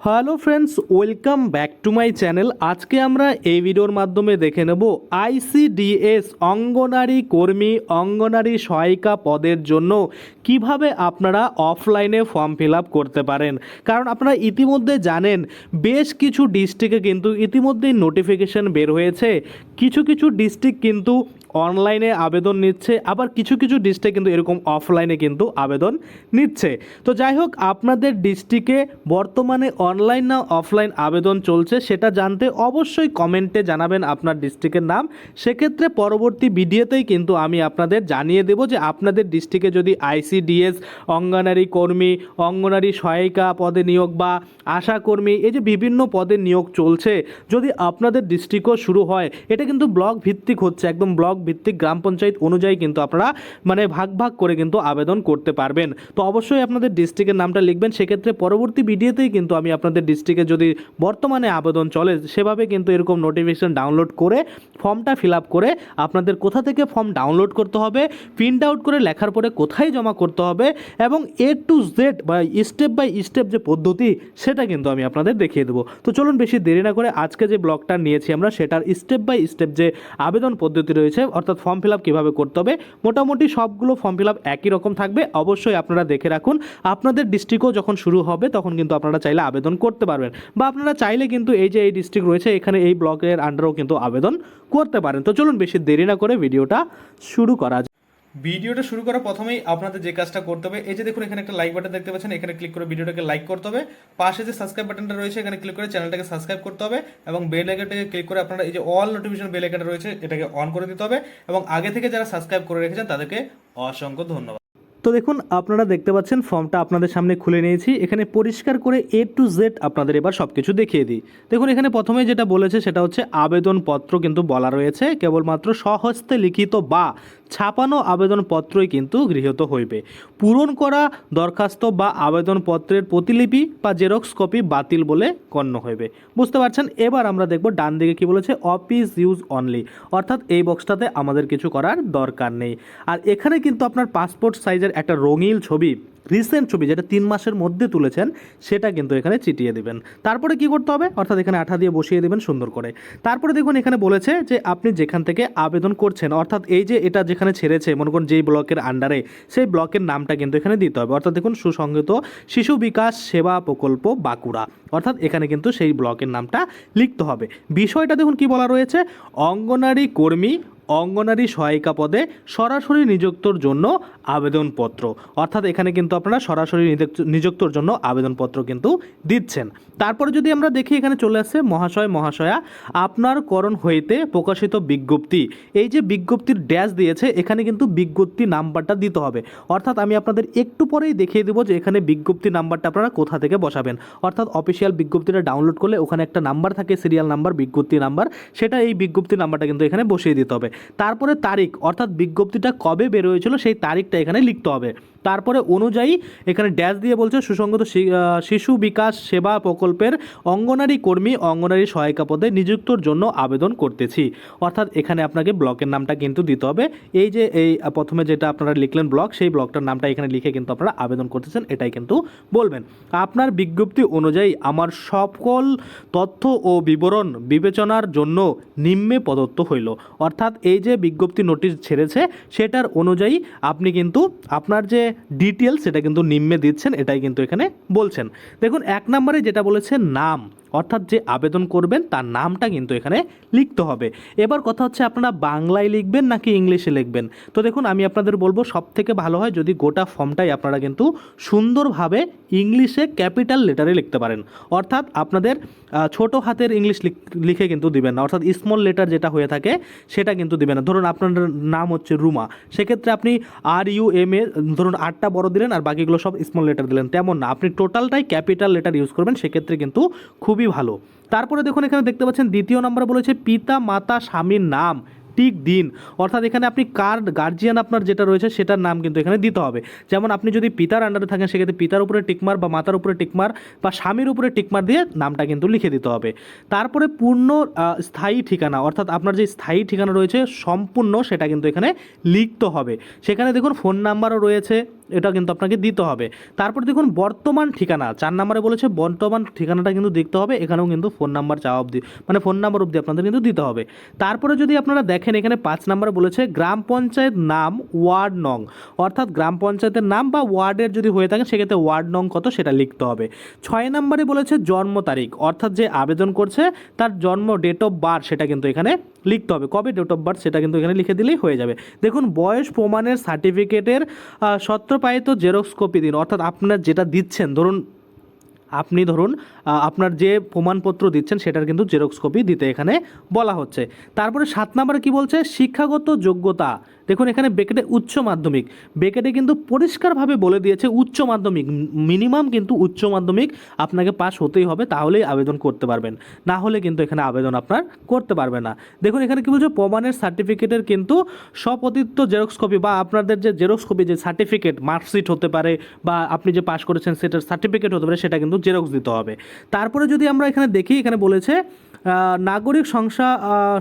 Hello friends, welcome back to my channel. আজকে আমরা এই ভিডিওর মাধ্যমে দেখে নেব আইসিডিএস অঙ্গনারী কর্মী, অঙ্গনারী সহায়িকা পদের জন্য কীভাবে আপনারা অফলাইনে ফর্ম ফিল আপ করতে পারেন। কারণ আপনারা ইতিমধ্যে জানেন, বেশ কিছু ডিস্ট্রিক্টে কিন্তু ইতিমধ্যেই নোটিফিকেশন বের হয়েছে। কিছু কিছু ডিস্ট্রিক্ট কিন্তু অনলাইনে আবেদন নিচ্ছে, আবার কিছু কিছু ডিস্ট্রিক্টে কিন্তু এরকম অফলাইনে কিন্তু আবেদন নিচ্ছে। তো যাই হোক, আপনাদের ডিস্ট্রিক্টে বর্তমানে অনলাইন না অফলাইন আবেদন চলছে সেটা জানতে অবশ্যই কমেন্টে জানাবেন আপনার ডিস্ট্রিক্টের নাম। সেক্ষেত্রে পরবর্তী ভিডিওতেই কিন্তু আমি আপনাদের জানিয়ে দেব যে আপনাদের ডিস্ট্রিক্টে যদি আইসিডিএস, অঙ্গনারী কর্মী, অঙ্গনারী সহায়িকা পদে নিয়োগ বা আশা কর্মী, এই যে বিভিন্ন পদে নিয়োগ চলছে, যদি আপনাদের ডিস্ট্রিক্টও শুরু হয়, এটা কিন্তু ব্লক ভিত্তিক হচ্ছে, একদম ব্লক ভিত্তিক গ্রাম পঞ্চায়েত অনুযায়ী কিন্তু আপনারা মানে ভাগ ভাগ করে কিন্তু আবেদন করতে পারবেন। তো অবশ্যই আপনাদের ডিস্ট্রিক্টের নামটা লিখবেন, সেক্ষেত্রে পরবর্তী ভিডিওতেই কিন্তু আমি আপনাদের ডিস্ট্রিক্টে যদি বর্তমানে আবেদন চলে, সেভাবে কিন্তু এরকম নোটিফিকেশন ডাউনলোড করে ফর্মটা ফিল আপ করে আপনাদের কোথা থেকে ফর্ম ডাউনলোড করতে হবে, প্রিন্ট আউট করে লেখার পরে কোথায় জমা করতে হবে এবং এ টু জেড বা স্টেপ বাই স্টেপ যে পদ্ধতি, সেটা কিন্তু আমি আপনাদের দেখিয়ে দেবো। তো চলুন বেশি দেরি না করে আজকে যে ব্লগটা নিয়েছি আমরা, সেটার স্টেপ বাই স্টেপ যে আবেদন পদ্ধতি রয়েছে অর্থাৎ ফর্ম ফিল আপ কীভাবে করতে হবে? মোটামুটি সবগুলো ফর্ম ফিল আপ একই রকম থাকবে। অবশ্যই আপনারা দেখে রাখুন। আপনাদের ডিস্ট্রিক্টও যখন শুরু হবে, তখন কিন্তু আপনারা চাইলে আবেদন করতে পারবেন। বা আপনারা চাইলে কিন্তু এই যে এই ডিস্ট্রিক্ট রয়েছে, এখানে এই ব্লকের আন্ডারও কিন্তু আবেদন করতে পারেন। তো চলুন বেশি দেরি না করে ভিডিওটা শুরু করা। ভিডিওটা শুরু করার প্রথমেই আপনাদের যে কাজটা করতে হবে, এই যে দেখুন এখানে একটা লাইক বাটন দেখতে পাচ্ছেন, এখানে ক্লিক করে ভিডিওটাকে লাইক করতে হবে। পাশে যে সাবস্ক্রাইব বাটনটা রয়েছে, এখানে ক্লিক করে চ্যানেলটাকে সাবস্ক্রাইব করতে হবে এবং বেল আইকনটাকে ক্লিক করে আপনারা এই যে অল নোটিফিকেশন বেল আইকনটা রয়েছে, এটাকে অন করে দিতে হবে এবং আগে থেকে যারা সাবস্ক্রাইব করে রেখেছেন, তাদেরকে অসংখ্য ধন্যবাদ। তো দেখুন, আপনারা দেখতে পাচ্ছেন ফর্মটা আপনাদের সামনে খুলে নিয়েছি। এখানে পরিষ্কার করে এ টু জেড আপনাদের এবার সব কিছু দেখিয়ে দিই। দেখুন, এখানে প্রথমে যেটা বলেছে, সেটা হচ্ছে আবেদনপত্র কিন্তু বলা রয়েছে। কেবলমাত্র স্বহস্তে লিখিত বা ছাপানো আবেদনপত্রই কিন্তু গৃহীত হইবে। পূরণ করা দরখাস্ত বা আবেদনপত্রের প্রতিলিপি বা জেরক্স কপি বাতিল বলে গণ্য হইবে। বুঝতে পারছেন? এবার আমরা দেখব ডান দিকে কি বলেছে অফিস ইউজ অনলি অর্থাৎ এই বক্সটাতে আমাদের কিছু করার দরকার নেই। আর এখানে কিন্তু আপনার পাসপোর্ট সাইজের একটা রঙিল ছবি রিসেন্ট ছবি যেটা তিন মাসের মধ্যে তুলেছেন, সেটা কিন্তু এখানে চিটিয়ে দিবেন। তারপরে কি করতে হবে? অর্থাৎ এখানে আঠা দিয়ে বসিয়ে দেবেন সুন্দর করে। তারপরে দেখুন, এখানে বলেছে যে আপনি যেখান থেকে আবেদন করছেন, অর্থাৎ এই যে এটা যেখানে ছেড়েছে, মনে করুন যেই ব্লকের আন্ডারে সেই ব্লকের নামটা কিন্তু এখানে দিতে হবে। অর্থাৎ দেখুন, সুসংগত শিশু বিকাশ সেবা প্রকল্প বাঁকুড়া। অর্থাৎ এখানে কিন্তু সেই ব্লকের নামটা লিখতে হবে। বিষয়টা দেখুন কি বলা রয়েছে? অঙ্গনারী কর্মী অঙ্গনারী সহায়িকা পদে সরাসরি নিযুক্তর জন্য আবেদনপত্র। অর্থাৎ এখানে কিন্তু আপনারা সরাসরি নিযুক্তর জন্য আবেদনপত্র কিন্তু দিচ্ছেন। তারপরে যদি আমরা দেখি এখানে চলে আসছে, মহাশয়, মহাশয়া, আপনার করণ হইতে প্রকাশিত বিজ্ঞপ্তি। এই যে বিজ্ঞপ্তির ড্যাশ দিয়েছে, এখানে কিন্তু বিজ্ঞপ্তি নাম্বারটা দিতে হবে। অর্থাৎ আমি আপনাদের একটু পরেই দেখিয়ে দেবো যে এখানে বিজ্ঞপ্তি নাম্বারটা আপনারা কোথা থেকে বসাবেন। অর্থাৎ অফিসিয়াল বিজ্ঞপ্তিটা ডাউনলোড করলে ওখানে একটা নাম্বার থাকে, সিরিয়াল নাম্বার, বিজ্ঞপ্তি নাম্বার, সেটা এই বিজ্ঞপ্তি নাম্বারটা কিন্তু এখানে বসিয়ে দিতে হবে। তারপরে তারিখ অর্থাৎ বিজ্ঞপ্তিটা কবে বের হয়েছিল সেই তারিখটা এখানে লিখতে হবে। তারপরে অনুযায়ী এখানে ড্যাশ দিয়ে বলছে, সুসংগত শিশু বিকাশ সেবা প্রকল্পের অঙ্গনারী কর্মী, অঙ্গনারী সহায়িকা পদে নিযুক্তর জন্য আবেদন করতেছি। অর্থাৎ এখানে আপনাকে ব্লকের নামটা কিন্তু দিতে হবে। এই যে, এই প্রথমে যেটা আপনারা লিখলেন ব্লক, সেই ব্লকটার নামটা এখানে লিখে কিন্তু আপনারা আবেদন করতেছেন, এটাই কিন্তু বলবেন। আপনার বিজ্ঞপ্তি অনুযায়ী আমার সকল তথ্য ও বিবরণ বিবেচনার জন্য নিম্নে প্রদত্ত হইল। অর্থাৎ এই যে বিজ্ঞপ্তি নোটিশ ছেড়েছে, সেটার অনুযায়ী আপনি কিন্তু আপনার যে ডিটেলস সেটা কিন্তু নিম্নে দিচ্ছেন, এটাই কিন্তু এখানে বলছেন। দেখুন, এক নম্বরে যেটা বলেছে, নাম। অর্থাৎ যে আবেদন করবেন তার নামটা কিন্তু এখানে লিখতে হবে। এবার কথা হচ্ছে আপনারা বাংলায় লিখবেন নাকি ইংলিশে লিখবেন? তো দেখুন, আমি আপনাদের বলব সব থেকে ভালো হয় যদি গোটা ফর্মটাই আপনারা কিন্তু সুন্দরভাবে ইংলিশে ক্যাপিটাল লেটারে লিখতে পারেন। অর্থাৎ আপনাদের ছোট হাতের ইংলিশ লিখে কিন্তু দিবেন না। অর্থাৎ স্মল লেটার যেটা হয়ে থাকে সেটা কিন্তু দিবেন না। ধরুন আপনার নাম হচ্ছে রুমা। সেক্ষেত্রে আপনি আর ইউ এম এ, ধরুন আটটা বড় দিলেন আর বাকিগুলো সব স্মল লেটার দিলেন। তেমন না। আপনি টোটালটাই ক্যাপিটাল লেটার ইউজ করবেন। সেক্ষেত্রে কিন্তু খুবই ভালো। তারপরে দেখুন, এখানে দেখতে পাচ্ছেন দ্বিতীয় নম্বরে বলেছে পিতা, মাতা, স্বামীর নাম, ঠিক দিন। অর্থাৎ এখানে আপনি কার গার্জিয়ান আপনার যেটা রয়েছে সেটার নাম কিন্তু এখানে দিতে হবে। যেমন আপনি যদি পিতার আন্ডারে থাকেন, সেক্ষেত্রে পিতার উপরে টিকমার বা মাতার উপরে টিকমার বা স্বামীর উপরে টিকমার দিয়ে নামটা কিন্তু লিখে দিতে হবে। তারপরে পূর্ণ স্থায়ী ঠিকানা, অর্থাৎ আপনার যে স্থায়ী ঠিকানা রয়েছে সম্পূর্ণ সেটা কিন্তু এখানে লিখতে হবে। সেখানে দেখুন ফোন নাম্বারও রয়েছে। এটা কিন্তু আপনাকে দিতে হবে। তারপর দেখুন, বর্তমান ঠিকানা, চার নম্বরে বলেছে বর্তমান ঠিকানাটা কিন্তু দেখতে হবে, এখানেও কিন্তু ফোন নাম্বার চাওয়া অবধি মানে ফোন নাম্বার অবধি আপনাদের কিন্তু দিতে হবে। তারপরে যদি আপনারা দেখেন, এখানে পাঁচ নম্বরে বলেছে গ্রাম পঞ্চায়েত নাম ওয়ার্ড নং, অর্থাৎ গ্রাম পঞ্চায়েতের নাম বা ওয়ার্ডের যদি হয়ে থাকে, সেক্ষেত্রে ওয়ার্ড নং কত সেটা লিখতে হবে। ছয় নম্বরে বলেছে জন্ম তারিখ, অর্থাৎ যে আবেদন করছে, তার জন্ম ডেট অফ বার্থ সেটা কিন্তু এখানে লিখতে হবে। কবে ডেট অফ বার্থ সেটা কিন্তু এখানে লিখে দিলেই হয়ে যাবে। দেখুন, বয়স প্রমাণের সার্টিফিকেটের সত্রপায়িত জেরক্স কপি দিন। অর্থাৎ আপনার যেটা দিচ্ছেন, ধরুন, আপনি ধরুন আপনার যে প্রমাণপত্র দিচ্ছেন, সেটার কিন্তু জেরক্স কপি দিতে এখানে বলা হচ্ছে। তারপরে সাত নম্বরে কি বলছে? শিক্ষাগত যোগ্যতা। দেখুন, এখানে বেকেটে উচ্চ মাধ্যমিক। বেকেটে কিন্তু পরিষ্কারভাবে বলে দিয়েছে উচ্চ মাধ্যমিক। মিনিমাম কিন্তু উচ্চ মাধ্যমিক আপনাকে পাস হতেই হবে, তাহলেই আবেদন করতে পারবেন। না হলে কিন্তু এখানে আবেদন আপনার করতে পারবে না। দেখুন, এখানে কি বলছে? প্রমাণের সার্টিফিকেটের কিন্তু স্বপতিত্ব জেরক্স কপি বা আপনাদের যে জেরক্স কপি, যে সার্টিফিকেট, মার্কশিট হতে পারে বা আপনি যে পাস করেছেন সেটার সার্টিফিকেট হতে পারে, সেটা কিন্তু জেরক্স দিতে হবে। তারপরে যদি আমরা এখানে দেখি, এখানে বলেছে নাগরিক সংসা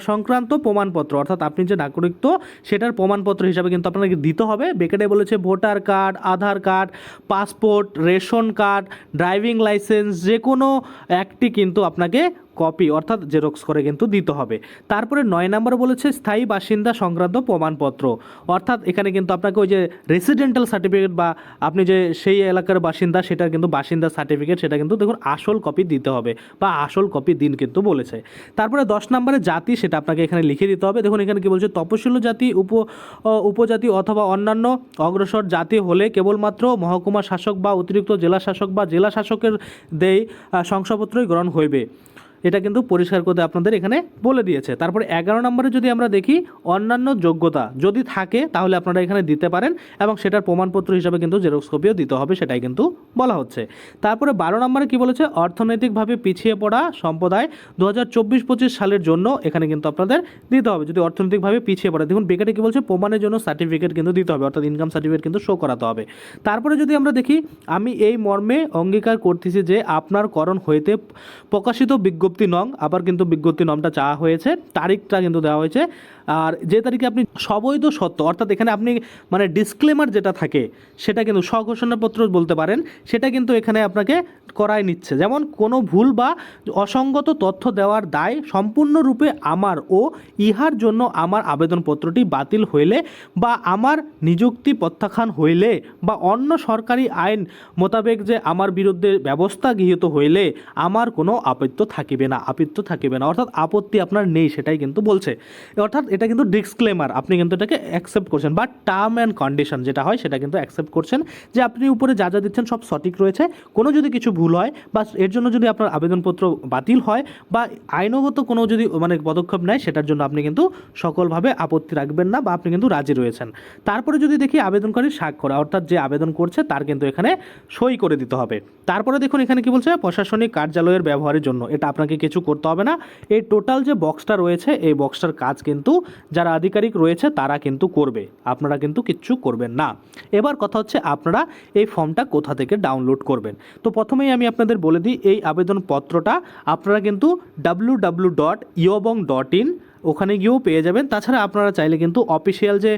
সংক্রান্ত প্রমাণপত্র, অর্থাৎ আপনি যে নাগরিকত্ব সেটার প্রমাণপত্র হিসাবে কিন্তু আপনাকে দিতে হবে। বেকেটে বলেছে voter card, Aadhaar card, passport, ration card, driving licence যে কোনো একটি কিন্তু আপনাকে কপি অর্থাৎ জেরক্স করে কিন্তু দিতে হবে। তারপরে নয় নম্বরে বলেছে স্থায়ী বাসিন্দা সংক্রান্ত প্রমাণপত্র। অর্থাৎ এখানে কিন্তু আপনাকে ওই যে রেসিডেন্টাল সার্টিফিকেট বা আপনি যে সেই এলাকার বাসিন্দা সেটার কিন্তু বাসিন্দা সার্টিফিকেট সেটা কিন্তু দেখুন আসল কপি দিতে হবে বা আসল কপি দিন কিন্তু বলেছে। তারপরে দশ নম্বরে জাতি, সেটা আপনাকে এখানে লিখে দিতে হবে। দেখুন এখানে কি বলছে, তপশিলি জাতি, উপ উপজাতি অথবা অন্যান্য অগ্রসর জাতি হলে কেবলমাত্র মহকুমা শাসক বা অতিরিক্ত জেলা শাসক বা জেলা শাসকের দেয় শংসাপত্রই গ্রহণ হইবে। এটা কিন্তু পরিষ্কার করতে আপনাদের এখানে বলে দিয়েছে। তারপরে এগারো নম্বরে যদি আমরা দেখি, অন্যান্য যোগ্যতা যদি থাকে, তাহলে আপনারা এখানে দিতে পারেন এবং সেটার প্রমাণপত্র হিসাবে কিন্তু জেরক্স কপিও দিতে হবে, সেটাই কিন্তু বলা হচ্ছে। তারপরে বারো নম্বরে কি বলেছে? অর্থনৈতিকভাবে পিছিয়ে পড়া সম্প্রদায় দু হাজার চব্বিশ পঁচিশ সালের জন্য এখানে কিন্তু আপনাদের দিতে হবে। যদি অর্থনৈতিকভাবে পিছিয়ে পড়ে, দেখুন বেকারে কি বলছে? প্রমাণের জন্য সার্টিফিকেট কিন্তু দিতে হবে, অর্থাৎ ইনকাম সার্টিফিকেট কিন্তু শো করাতে হবে। তারপরে যদি আমরা দেখি, আমি এই মর্মে অঙ্গীকার করতেছি যে আপনার করণ হইতে প্রকাশিত বিজ্ঞপ্তি নং আবার কিন্তু বিজ্ঞপ্তি নংটা চাওয়া হয়েছে তারিখটা কিন্তু দেওয়া হয়েছে। আর যে তারিখে আপনি সবৈধ সত্য, অর্থাৎ এখানে আপনি মানে ডিসক্লেমার যেটা থাকে, সেটা কিন্তু স্বঘোষণাপত্র বলতে পারেন, সেটা কিন্তু এখানে আপনাকে করাই নিচ্ছে। যেমন কোনো ভুল বা অসঙ্গত তথ্য দেওয়ার দায় সম্পূর্ণরূপে আমার ও ইহার জন্য আমার আবেদনপত্রটি বাতিল হইলে বা আমার নিযুক্তি প্রত্যাখ্যান হইলে বা অন্য সরকারি আইন মোতাবেক যে আমার বিরুদ্ধে ব্যবস্থা গৃহীত হইলে আমার কোনো আপত্তি থাকিবে না, আপত্তি থাকিবে না। অর্থাৎ আপত্তি আপনার নেই, সেটাই কিন্তু বলছে। অর্থাৎ এটা কিন্তু ডিসক্লেমার আপনি কিন্তু এটাকে অ্যাকসেপ্ট করছেন। বা টার্ম অ্যান্ড কন্ডিশন যেটা হয়, সেটা কিন্তু অ্যাকসেপ্ট করছেন যে আপনি উপরে যা যা দিচ্ছেন সব সঠিক রয়েছে। কোনো যদি কিছু ভুল হয় বা এর জন্য যদি আপনার আবেদনপত্র বাতিল হয় বা আইনগত কোনো যদি মানে পদক্ষেপ নেয়, সেটার জন্য আপনি কিন্তু সকলভাবে আপত্তি রাখবেন না বা আপনি কিন্তু রাজি রয়েছেন। তারপরে যদি দেখি আবেদনকারী স্বাক্ষর অর্থাৎ যে আবেদন করছে, তার কিন্তু এখানে সই করে দিতে হবে। তারপরে দেখুন, এখানে কি বলছে? প্রশাসনিক কার্যালয়ের ব্যবহারের জন্য। এটা আপনাকে কিছু করতে হবে না। এই টোটাল যে বক্সটা রয়েছে, এই বক্সটার কাজ কিন্তু যারা আধিকারিক রয়েছে তারা কিন্তু করবে, আপনারা কিন্তু কিচ্ছু করবেন না। এবার কথা হচ্ছে আপনারা এই ফর্মটা কোথা থেকে ডাউনলোড করবেন। তো প্রথমেই আমি আপনাদের বলে দিই, এই আবেদনপত্রটা আপনারা কিন্তু ডাব্লু ডাব্লু ডট ইয়বং ডট ইন ওখানে গিয়েও পেয়ে যাবেন। তাছাড়া আপনারা চাইলে কিন্তু অফিসিয়াল যে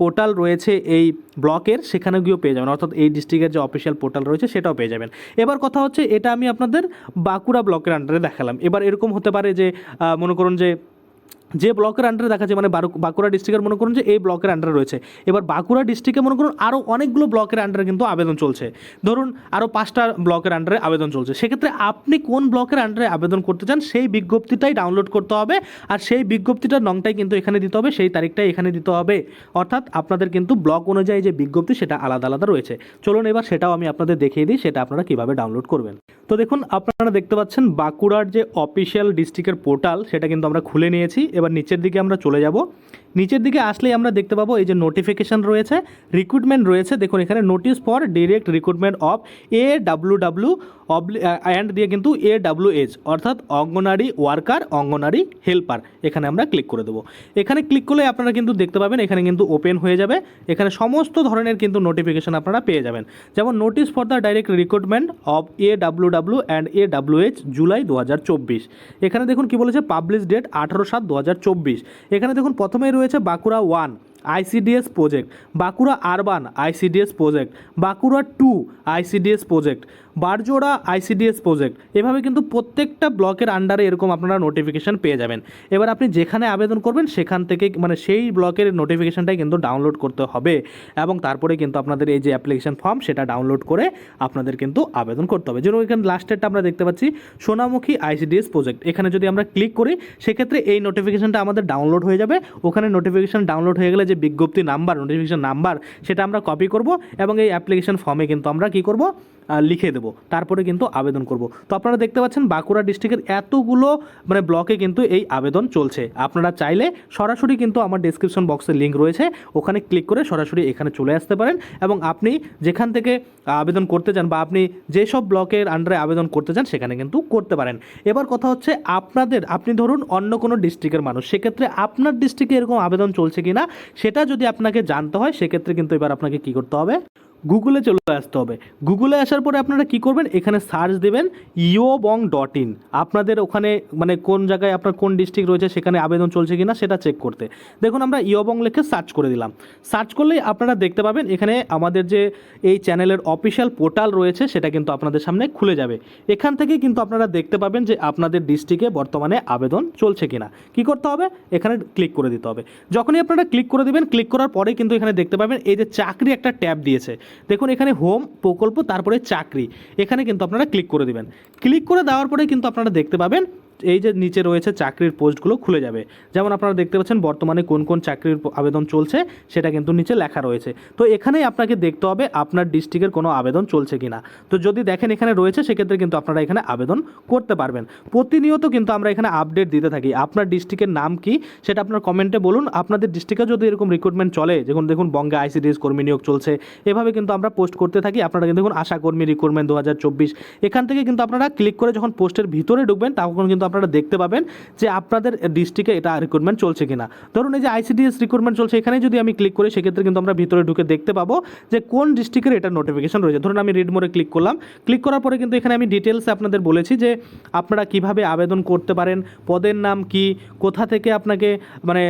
পোর্টাল রয়েছে এই ব্লকের সেখানে গিয়েও পেয়ে যাবেন। অর্থাৎ এই ডিস্ট্রিক্টের যে অফিসিয়াল পোর্টাল রয়েছে, সেটাও পেয়ে যাবেন। এবার কথা হচ্ছে, এটা আমি আপনাদের বাঁকুড়া ব্লকের আন্ডারে দেখালাম। এবার এরকম হতে পারে যে মনে করুন যে যে ব্লকের আন্ডারে দেখা যায় মানে বাঁকুড়া ডিস্ট্রিক্টের মনে করুন যে এই ব্লকের আন্ডারে রয়েছে। এবার বাঁকুড়া ডিস্ট্রিক্টে মনে করুন আরও অনেকগুলো ব্লকের আন্ডারে কিন্তু আবেদন চলছে। ধরুন আরও পাঁচটা ব্লকের আন্ডারে আবেদন চলছে। সেক্ষেত্রে আপনি কোন ব্লকের আন্ডারে আবেদন করতে চান, সেই বিজ্ঞপ্তিটাই ডাউনলোড করতে হবে আর সেই বিজ্ঞপ্তিটার নংটাই কিন্তু এখানে দিতে হবে, সেই তারিখটাই এখানে দিতে হবে। অর্থাৎ আপনাদের কিন্তু ব্লক অনুযায়ী যে বিজ্ঞপ্তি, সেটা আলাদা আলাদা রয়েছে। চলুন এবার সেটাও আমি আপনাদের দেখিয়ে দিই, সেটা আপনারা কীভাবে ডাউনলোড করবেন। তো দেখুন, আপনারা দেখতে পাচ্ছেন বাঁকুড়ার যে অফিসিয়াল ডিস্ট্রিক্টের পোর্টাল সেটা কিন্তু আমরা খুলে নিয়েছি এবার নিচের দিকে আমরা চলে যাব। নিচের দিকে আসলেই আমরা দেখতে পাবো এই যে নোটিফিকেশন রয়েছে রিক্রুটমেন্ট রয়েছে। দেখুন, এখানে notice for direct recruitment of A W W and দিয়ে কিন্তু এ ডাব্লু এইচ অর্থাৎ অঙ্গনারী ওয়ার্কার অঙ্গনারী হেল্পার এখানে আমরা ক্লিক করে দেবো। এখানে ক্লিক করলে আপনারা কিন্তু দেখতে পাবেন, এখানে কিন্তু ওপেন হয়ে যাবে। এখানে সমস্ত ধরনের কিন্তু নোটিফিকেশন আপনারা পেয়ে যাবেন। যেমন notice for the direct recruitment of A W W and A W H July দু হাজার চব্বিশ। এখানে দেখুন কি বলেছে পাবলিশ ডেট আঠারো সাত দু এখানে দেখুন, প্রথমেই রয়েছে Bankura one ICDS project Bankura urban ICDS project Bankura two ICDS project Barjora ICDS project এভাবে কিন্তু প্রত্যেকটা ব্লকের আন্ডারে এরকম আপনারা নোটিফিকেশান পেয়ে যাবেন। এবার আপনি যেখানে আবেদন করবেন, সেখান থেকে মানে সেই ব্লকের নোটিফিকেশানটাই কিন্তু ডাউনলোড করতে হবে এবং তারপরে কিন্তু আপনাদের এই যে অ্যাপ্লিকেশন ফর্ম সেটা ডাউনলোড করে আপনাদের কিন্তু আবেদন করতে হবে। যেরকম এখানে লাস্টেরটা আমরা দেখতে পাচ্ছি, সোনামুখী আইসিডিএস প্রজেক্ট এখানে যদি আমরা ক্লিক করি, সেক্ষেত্রে এই নোটিফিকেশানটা আমাদের ডাউনলোড হয়ে যাবে। ওখানে নোটিফিকেশান ডাউনলোড হয়ে গেলে যে বিজ্ঞপ্তি নাম্বার নোটিফিকেশান নাম্বার সেটা আমরা কপি করব এবং এই অ্যাপ্লিকেশন ফর্মে কিন্তু আমরা কি করব? লিখে দেবো। তারপরে কিন্তু আবেদন করব। তো আপনারা দেখতে পাচ্ছেন বাঁকুড়া ডিস্ট্রিক্টের এতগুলো মানে ব্লকে কিন্তু এই আবেদন চলছে। আপনারা চাইলে সরাসরি কিন্তু আমার ডিসক্রিপশন বক্সের লিঙ্ক রয়েছে। ওখানে ক্লিক করে সরাসরি এখানে চলে আসতে পারেন এবং আপনি যেখান থেকে আবেদন করতে চান বা আপনি যেসব ব্লকের আন্ডারে আবেদন করতে চান সেখানে কিন্তু করতে পারেন। এবার কথা হচ্ছে আপনাদের, আপনি ধরুন অন্য কোনো ডিস্ট্রিক্টের মানুষ, সেক্ষেত্রে আপনার ডিস্ট্রিক্টে এরকম আবেদন চলছে কি না সেটা যদি আপনাকে জানতে হয়, সেক্ষেত্রে কিন্তু এবার আপনাকে কী করতে হবে? গুগলে চলে আসতে হবে। গুগলে আসার পরে আপনারা কি করবেন? এখানে সার্চ দেবেন ইও বং ডট ইন আপনাদের ওখানে মানে কোন জায়গায় আপনার কোন ডিস্ট্রিক্ট রয়েছে, সেখানে আবেদন চলছে কি না সেটা চেক করতে। দেখুন, আমরা ইয়বং লিখে সার্চ করে দিলাম। সার্চ করলেই আপনারা দেখতে পাবেন, এখানে আমাদের যে এই চ্যানেলের অফিসিয়াল পোর্টাল রয়েছে, সেটা কিন্তু আপনাদের সামনে খুলে যাবে। এখান থেকে কিন্তু আপনারা দেখতে পাবেন যে আপনাদের ডিস্ট্রিক্টে বর্তমানে আবেদন চলছে কি না কী করতে হবে? এখানে ক্লিক করে দিতে হবে। যখনই আপনারা ক্লিক করে দিবেন ক্লিক করার পরে কিন্তু এখানে দেখতে পাবেন, এই যে চাকরি একটা ট্যাব দিয়েছে। দেখুন, এখানে হোম প্রকল্প, তারপরে চাকরি। এখানে কিন্তু আপনারা ক্লিক করে দেবেন। ক্লিক করে দেওয়ার পরে কিন্তু আপনারা দেখতে পাবেন এই যে নিচে রয়েছে চাকরির পোস্টগুলো খুলে যাবে। যেমন আপনারা দেখতে পাচ্ছেন, বর্তমানে কোন কোন চাকরির আবেদন চলছে, সেটা কিন্তু নিচে লেখা রয়েছে। তো এখানেই আপনাকে দেখতে হবে আপনার ডিস্ট্রিক্টের কোনো আবেদন চলছে কিনা। তো যদি দেখেন এখানে রয়েছে, সেক্ষেত্রে কিন্তু আপনারা এখানে আবেদন করতে পারবেন। প্রতিনিয়ত কিন্তু আমরা এখানে আপডেট দিতে থাকি। আপনার ডিস্ট্রিক্টের নাম কি, সেটা আপনার কমেন্টে বলুন। আপনাদের ডিস্ট্রিক্টে যদি এরকম রিক্রুটমেন্ট চলে, যেমন দেখুন, বঙ্গে আইসিডিএস কর্মী নিয়োগ চলছে, এভাবে কিন্তু আমরা পোস্ট করতে থাকি। আপনারা কিন্তু দেখুন, আশা কর্মী রিক্রুটমেন্ট দু হাজার চব্বিশ। এখান থেকে কিন্তু আপনারা ক্লিক করে যখন পোস্টের ভিতরে ঢুকবেন, তখন কিন্তু আপনারা দেখতে পাবেন যে আপনাদের ডিস্ট্রিক্টে এটা রিক্রুটমেন্ট চলছে কিনা। ধরুন এই যে আইসিডিএস রিক্রুটমেন্ট চলছে এখানে যদি আমি ক্লিক করি, সেক্ষেত্রে কিন্তু আমরা ভিতরে ঢুকে দেখতে পাবো যে কোন ডিস্ট্রিক্টের এটা নোটিফিকেশন রয়েছে। ধরুন আমি রিড মোড়ে ক্লিক করলাম। ক্লিক করার পরে কিন্তু এখানে আমি ডিটেলসে আপনাদের বলেছি যে আপনারা কীভাবে আবেদন করতে পারেন, পদের নাম কি, কোথা থেকে আপনাকে মানে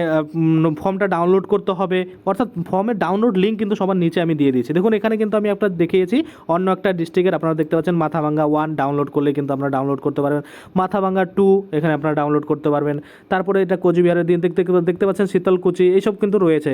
ফর্মটা ডাউনলোড করতে হবে। অর্থাৎ ফর্মের ডাউনলোড লিঙ্ক কিন্তু সবার নিচে আমি দিয়ে দিয়েছি। দেখুন, এখানে কিন্তু আমি আপনার দেখিয়েছি, অন্য একটা ডিস্ট্রিক্টের আপনারা দেখতে পাচ্ছেন মাথাভাঙ্গা ওয়ান ডাউনলোড করলে কিন্তু আপনারা ডাউনলোড করতে পারবেন মাথাভাঙ্গা টু এখানে আপনারা ডাউনলোড করতে পারবেন। তারপরে এটা কোচবিহারের দিন দেখতে দেখতে পাচ্ছেন শীতলকুচি, এইসব কিন্তু রয়েছে।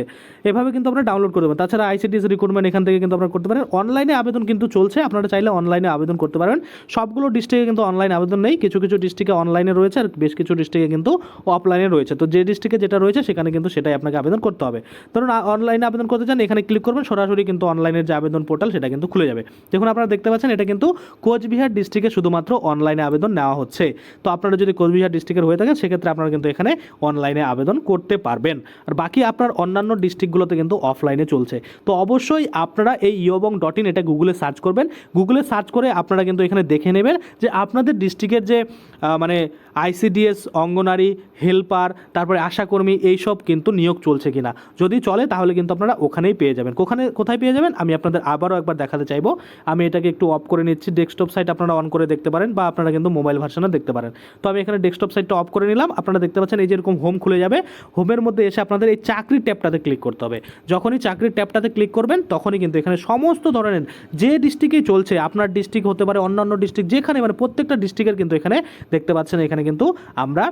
এভাবে কিন্তু আপনারা ডাউনলোড করতে পারেন তাছাড়া আইসিডিএস রিক্রুটমেন্ট এখান থেকে কিন্তু আপনারা করতে পারেন। অনলাইনে আবেদন কিন্তু চলছে। আপনারা চাইলে অনলাইনে আবেদন করতে পারেন সবগুলো ডিস্ট্রিক্টে কিন্তু অনলাইন আবেদন নেই। কিছু কিছু ডিস্ট্রিক্টে অনলাইনে রয়েছে আর বেশ কিছু ডিস্ট্রিক্টে কিন্তু অফলাইনে রয়েছে। তো যে ডিস্ট্রিক্টে যেটা রয়েছে, সেখানে কিন্তু সেটাই আপনাকে আবেদন করতে হবে। ধরুন অনলাইনে আবেদন করতে চান, এখানে ক্লিক করবেন। সরাসরি কিন্তু অনলাইনের যে আবেদন পোর্টাল সেটা কিন্তু খুলে যাবে। দেখুন, আপনারা দেখতে পাচ্ছেন, এটা কিন্তু কোচবিহার ডিস্ট্রিক্টে শুধুমাত্র অনলাইনে আবেদন নেওয়া হচ্ছে। তো আপনারা যদি কোচবিহার ডিস্ট্রিক্টের হয়ে থাকেন সেক্ষেত্রে আপনারা কিন্তু এখানে অনলাইনে আবেদন করতে পারবেন। আর বাকি আপনার অন্যান্য ডিস্ট্রিক্টগুলোতে কিন্তু অফলাইনে চলছে। তো অবশ্যই আপনারা এই ইয়বং ডট ইন এটা গুগলে সার্চ করবেন। গুগলে সার্চ করে আপনারা কিন্তু এখানে দেখে নেবেন যে আপনাদের ডিস্ট্রিক্টের যে মানে আইসিডিএস, অঙ্গনারী, হেল্পার, তারপরে আশাকর্মী, এইসব কিন্তু নিয়োগ চলছে কিনা। যদি চলে, তাহলে কিন্তু আপনারা ওখানেই পেয়ে যাবেন। কোখানে, কোথায় পেয়ে যাবেন? আমি আপনাদের আবারও একবার দেখাতে চাইব। আমি এটাকে একটু অফ করে নিচ্ছি। ডেস্কটপ সাইট আপনারা অন করে দেখতে পারেন বা আপনারা কিন্তু মোবাইল ভার্সনে দেখতে পারেন। তো আমি এখানে ডেস্কটপ সাইটটা অফ করে নিলাম। আপনারা দেখতে পাচ্ছেন এই যেরকম হোম খুলে যাবে। হোমের মধ্যে এসে আপনাদের এই চাকরি ট্যাবটাতে ক্লিক করতে হবে। যখনই চাকরির ট্যাবটাতে ক্লিক করবেন, তখনই কিন্তু এখানে সমস্ত ধরনের যে ডিস্ট্রিক্টেই চলছে, আপনার ডিস্ট্রিক্ট হতে পারে অন্যান্য ডিস্ট্রিক্ট যেখানে মানে প্রত্যেকটা ডিস্ট্রিক্টের কিন্তু এখানে দেখতে পাচ্ছেন এখানে কিন্তু আমরা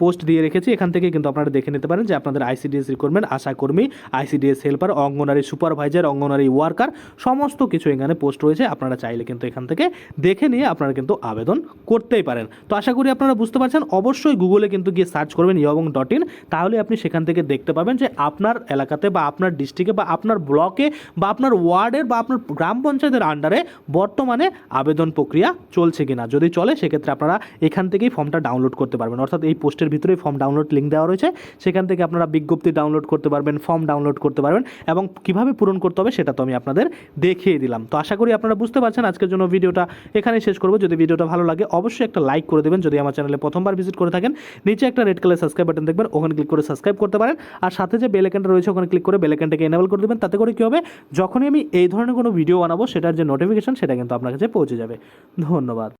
পোস্ট দিয়ে রেখেছি। এখান থেকে কিন্তু আপনারা দেখে নিতে পারেন যে আপনাদের আইসিডিএস রিক্রুটমেন্ট আশাকর্মী আইসিডিএস হেল্পার অঙ্গনারী সুপারভাইজার অঙ্গনারী ওয়ার্কার সমস্ত কিছু এখানে পোস্ট রয়েছে। আপনারা চাইলে কিন্তু এখান থেকে দেখে নিয়ে আপনারা কিন্তু আবেদন করতেই পারেন। তো আশা করি আপনারা বুঝতে পারছেন। অবশ্যই গুগলে কিন্তু গিয়ে সার্চ করবেন ইয়বং ডট ইন তাহলে আপনি সেখান থেকে দেখতে পাবেন যে আপনার এলাকাতে বা আপনার ডিস্ট্রিক্টে বা আপনার ব্লকে বা আপনার ওয়ার্ডের বা আপনার গ্রাম পঞ্চায়েতের আন্ডারে বর্তমানে আবেদন প্রক্রিয়া চলছে কিনা। যদি চলে, সেক্ষেত্রে আপনারা এখান থেকেই ফর্মটা ডাউনলোড করতে পারবেন। অর্থাৎ এই পোস্টের ভিতরে ফর্ম ডাউনলোড লিঙ্ক দেওয়া রয়েছে। সেখান থেকে আপনারা বিজ্ঞপ্তি ডাউনলোড করতে পারবেন ফর্ম ডাউনলোড করতে পারবেন এবং কীভাবে পূরণ করতে হবে সেটা তো আমি আপনাদের দেখিয়ে দিলাম। তো আশা করি আপনারা বুঝতে পারছেন আজকের জন্য ভিডিওটা এখানে শেষ করব। যদি ভিডিওটা ভালো লাগে অবশ্যই একটা লাইক করে দেবেন। যদি আমার চ্যানেলে প্রথমবার ভিজিট করে থাকেন, নিচে একটা রেড কালার সাবস্ক্রাইব বাটন দেখবেন, ওখানে ক্লিক করে সাবস্ক্রাইব করতে পারেন। আর সাথে যে বেল আইকনটা রয়েছে, ওখানে ক্লিক করে বেল আইকনটাকে এনেবল করে দেবেন। তাতে করে কী হবে? যখনই আমি এই ধরনের কোনো ভিডিও বানাবো, সেটার যে নোটিফিকেশন সেটা কিন্তু আপনার কাছে পৌঁছে যাবে। ধন্যবাদ।